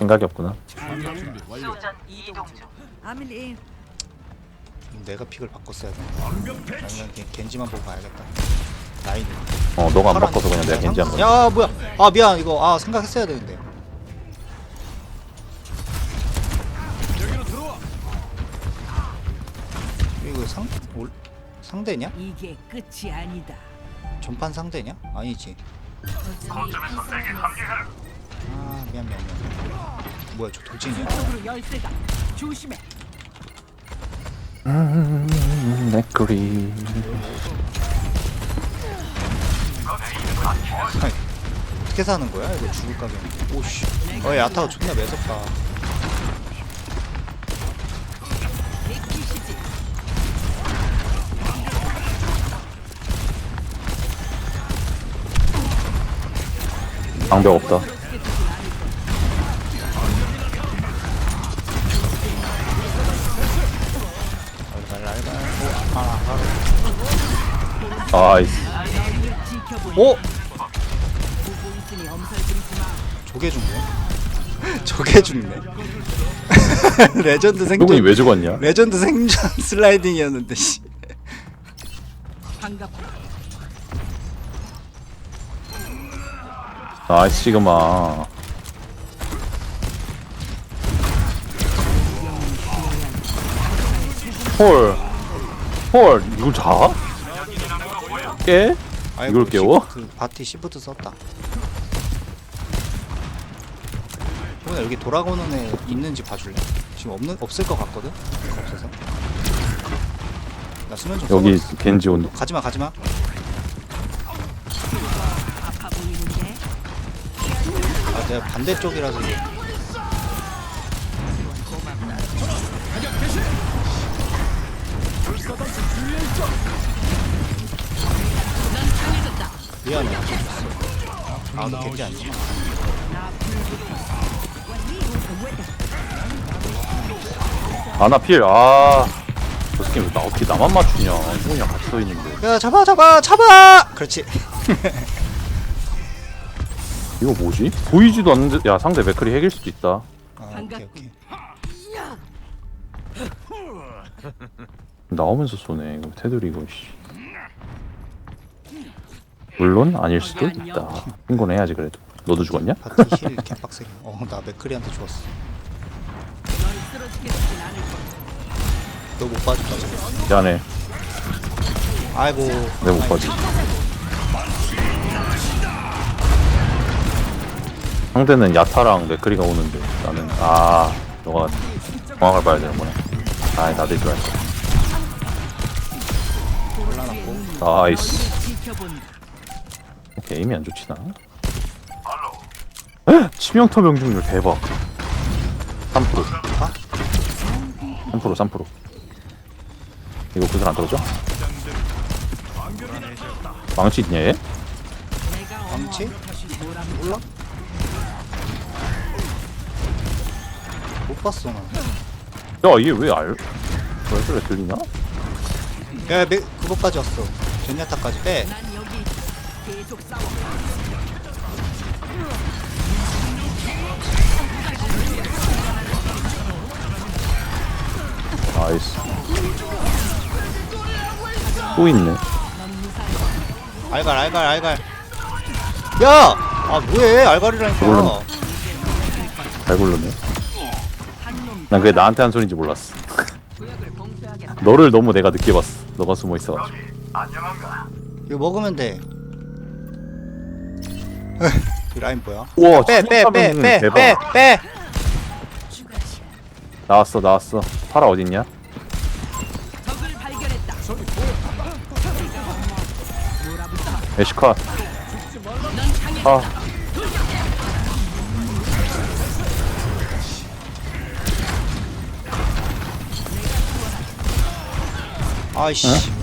생각이 없구나. 아밀리 내가 픽을 바꿨어야 돼. 아니면 그냥 겐지만 보고 가야겠다. 라인. 어 너가 안 바꿔서 그냥 내가 겐지 한 거. 야 뭐야? 아 미안 이거 아 생각했어야 되는데. 이거 상 올, 상대냐? 이게 끝이 아니다. 전판 상대냐? 아니지. 아 미안 미안 미안. 뭐야 저 돌진이야? 쪽으로 열쇠다. 조심해. 맥거리. 아니, 어떻게 사는 거야? 이거 죽을 각인데. 오씨. 어 야타가 존나 매섭다. 방벽 없다. 아이스. 오 마. 저게 죽네. 저게 죽네. 레전드 누군이 생존. 왜 죽었냐? 레전드 생존 슬라이딩이었는데 씨. 나이스 시그마. 헐. 헐 이걸 자? 깨? 아이고, 이걸 깨워? 시프트, 바티 시프트 썼다. 형아 여기 돌아오는 애 있는지 봐줄래? 지금 없는 없을 것 같거든. 없어서. 나 수면 좀 여기 써봐. 겐지 온. 가지마 가지마. 아파 보이는데 아 내가 반대쪽이라서 이게. 미안해. 아너 겐지 아니지? 아나 필 아. 저 새끼 왜나 어떻게 나만 맞추냐? 이분이랑 같이 서 있는데. 야 잡아 잡아 잡아. 그렇지. 이거 뭐지? 보이지도 않는데 야 상대 맥클이 핵일 수도 있다. 아, 오케이 오케이. 나오면서 쏘네 이거 테두리 이거 씨. 물론 아닐 수도 있다. 신고는 해야지 그래도. 너도 죽었냐? 바티 힐 개빡세게. 어 나 맥크리한테 죽었어. 너 못 봐준다 지금. 미안해. 아이고. 내가 못 봐지. 상대는 야타랑 맥크리가 오는데 나는 아 너가 정확을 봐야 되는구나. 아 나도 줄 알았어. 나이스. 지켜본다. 게임이 안 좋지 나. 헉! 치명타 명중률 대박. 3%. 3% 3%. 이거 구슬 안 떨어져? 망치 있냐 얘? 망치? 몰라? 못 봤어 나. 야얘왜 알? 왜 소리 들리나? 야, 맥 그거까지 왔어. 전야타까지 빼. 계속 싸워. 나이스. 또 있네. 알갈, 알갈, 알갈. 야, 아 뭐해? 알갈이라니까. 그걸로- 잘 굴렀네. 난 그게 나한테 한 소리인지 몰랐어. 너를 너무 내가 늦게 봤어. 너가 숨어 있어가지고. 이거 먹으면 돼. 이 라인 뭐야? 우와, 빼, 빼, 빼, 빼. 빼, 빼. 나왔어, 나왔어. 파라 어딨냐? 에시카. 아, 아이씨.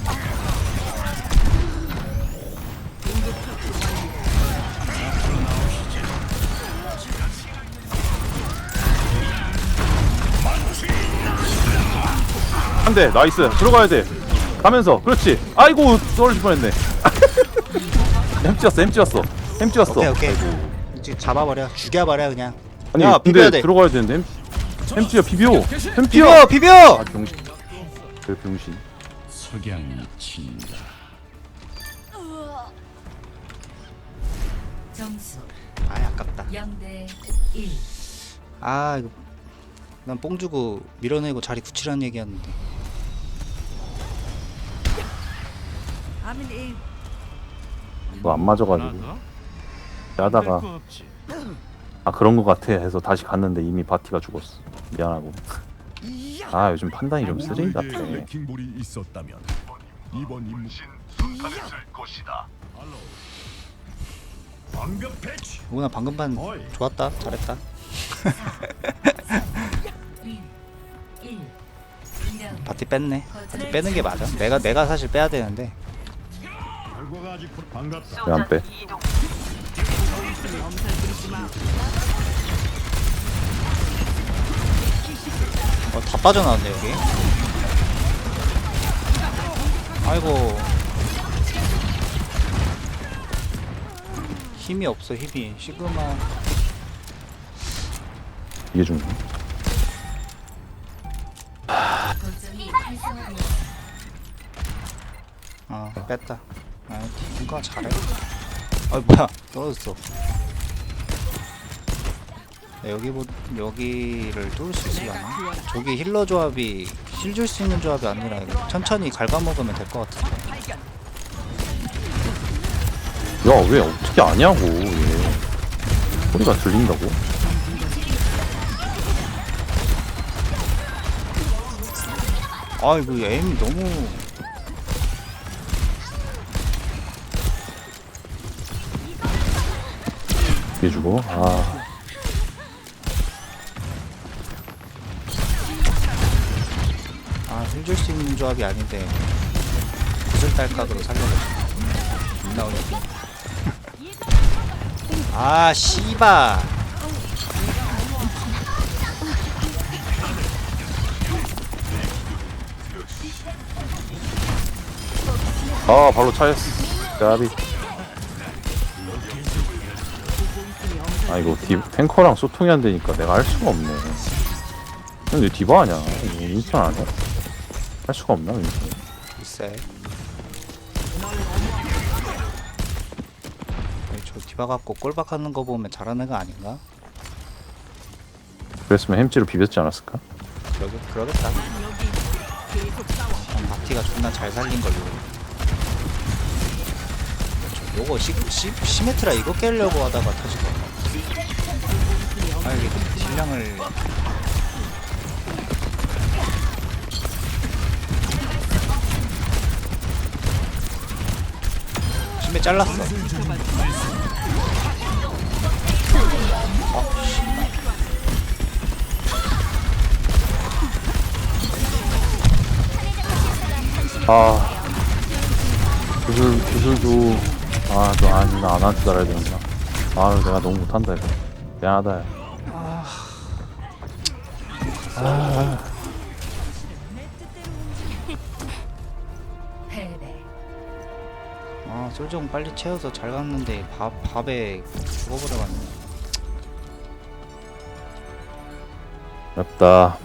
한 대, 나이스. 들어가야 돼. 가면서, 그렇지. 아이고, 떨어질 뻔했네. 햄 찌었어, 햄 찌었어. 햄 찌었어. 오케이, 오케이. 이제 잡아버려. 죽여버려 그냥. 아니 야, 근데 비벼야 돼. 들어가야 되는데 햄- 햄찌야 비벼 햄찌야 비벼 비벼 아 병신 그 병신 석양이 친다. 점수 아 아깝다 0대 1 아 이거 난 뽕 주고 밀어내고 자리 굳히라는 얘기였는데 아민 이 그거 안 맞아가지고 하다가 아 그런 거 같아 해서 다시 갔는데 이미 바티가 죽었어 미안하고 아 요즘 판단이 좀 쓰레기 같아 레킹볼이 있었다면 이번 임무 방금 패치. 오나 방금 반 좋았다 잘했다 1 1 2라운드 바티 뺐네 바티 빼는 게 맞아 내가 내가 사실 빼야 되는데 안 빼? 어, 다 빠져나왔네 여기. 아이고. 힘이 없어 힘이. 시그마. 이게 중요해 거점이 활성화되었습니다. 아 누가 잘해 아 뭐야 떨어졌어 야, 여기 보 여기를 뚫을 수 있으려나? 저기 힐러 조합이 힐 줄 수 있는 조합이 아니라 이거 천천히 갉아먹으면 될 것 같은데. 야 왜 어떻게 아냐고 얘 소리가 들린다고? 아 이거 에임이 너무 이게 주고. 아. 아힐 줄수 있는 조합이 아닌데. 구슬 딸깍으로 살려가지고 안 나오네 아 씨바 아 발로 차였어. 까비 아 이거 디, 탱커랑 소통이 안 되니까 내가 할 수가 없네 근데 디바 아냐 인스턴 아냐 할 수가 없나 인스턴 글쎄 아니, 저 디바 갖고 꼴박하는 거 보면 잘하는 애가 아닌가? 그랬으면 햄찌로 비볐지 않았을까? 그러게, 그러겠다 싸워. 한 바티가 존나 잘 살린 걸로 저 요거 시, 시, 시메트라 이거 깨려고 하다가 터지더라 아 이게 딜량을. 심해 잘랐어. 아 기술 기술도 아저 아니 나안 한줄 알아야 되는구나. 아 내가 너무 못한다 이거. 미안하다 야. 패배 아 솔정 빨리 채워서 잘 갔는데 밥, 밥에 죽어버려 갔네 맵다